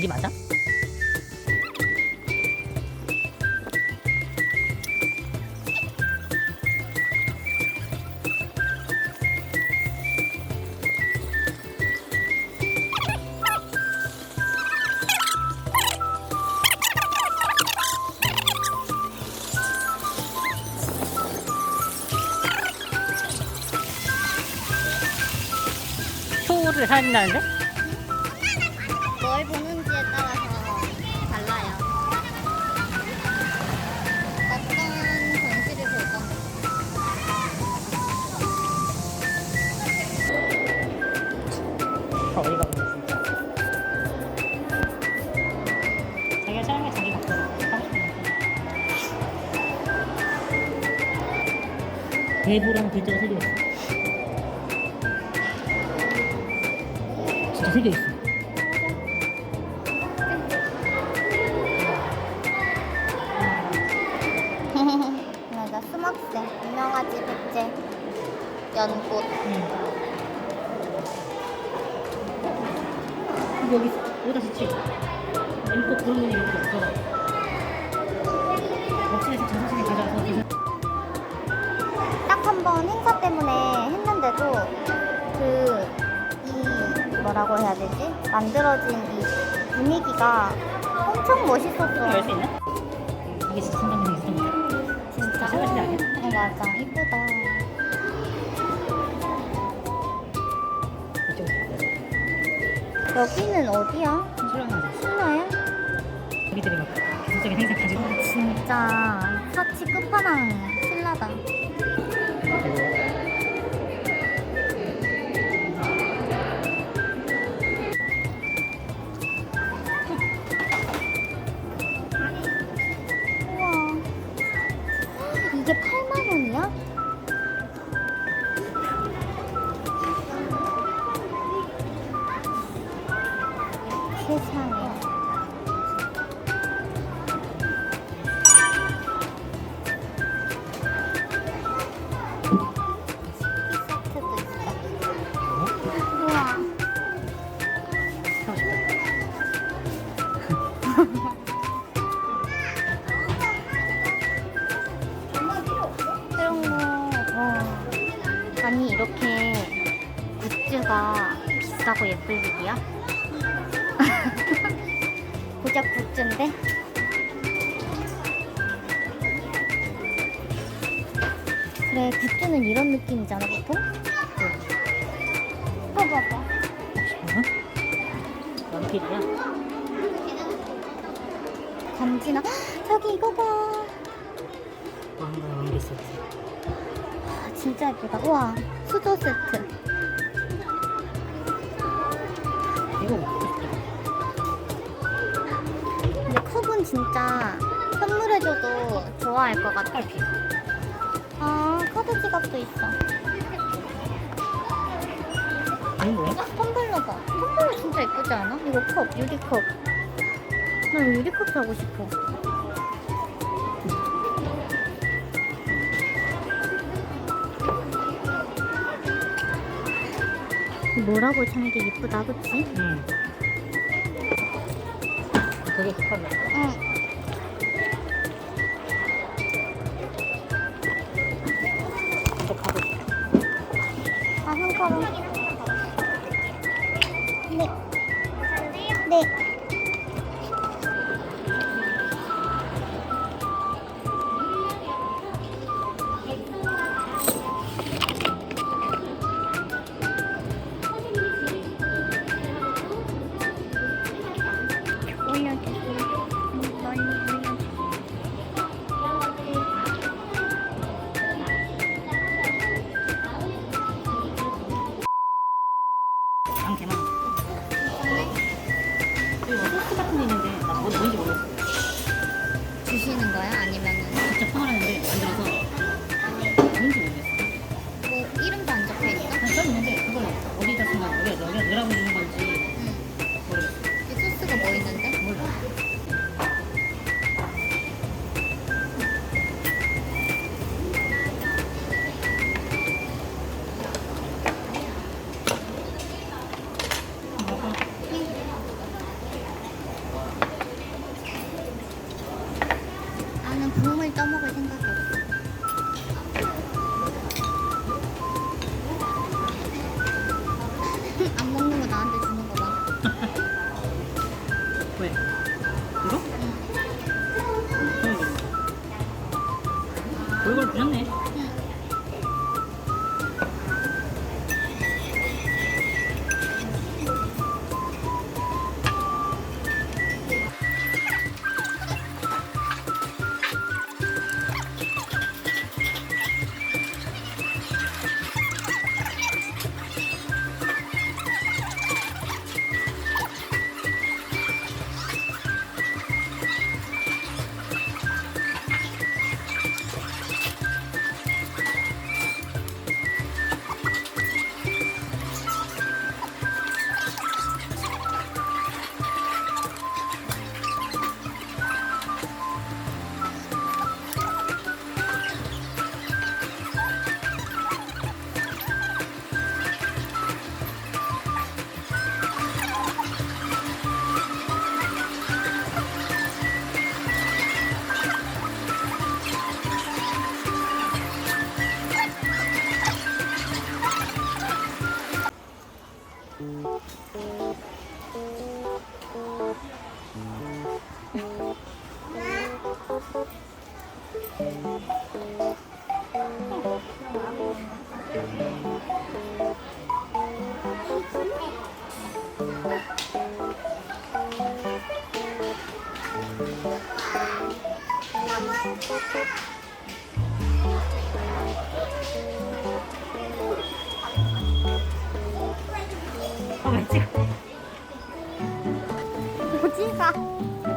길이 맞아? 표를 사야 된다는데? 뭘 보는 대부랑 글자가 세개 있어 진짜 세개 있어. 맞아, 수막새, 유명하지, 백제, 연꽃. 응. 여기 여기다 스치 엠코 그런 놈이 여기 없어. 업체에서 자사진을 가져와서 한 번 행사 때문에 했는데도 그, 이, 뭐라고 해야 되지? 만들어진 이 분위기가 엄청 멋있었어. 열수 있나? 이게 진짜 있었던 거야 진짜. 않냐? 어, 맞아. 이쁘다. 이쪽 여기는 어디야? 출연하자 신나야? 우리들이 막 기술적인 행사 가지고 진짜 사치 끝판왕 신나다. 우와. 이게 8 아니, 이렇게 굿즈가 비싸고 예쁠 일이야? 고작 굿즈인데? 그래, 굿즈는 이런 느낌이잖아, 보통? 봐봐봐. 어? 연필이야? 간지나. 헉, 저기 이거 봐. 왕가 연필 아, 진짜 예쁘다. 우와, 수저 세트. 이거 싶다 근데 컵은 진짜 선물해줘도 좋아할 것 같아. 아, 카드 지갑도 있어. 이건 뭐야? 텀블러 봐. 텀블러 진짜 예쁘지 않아? 이거 컵, 유리컵. 나 이거 유리컵 사고 싶어. 뭐라고 참는 게 예쁘다, 그치? 응 그게 급하네 응. 저 가고 싶다 거야? 아니면 감.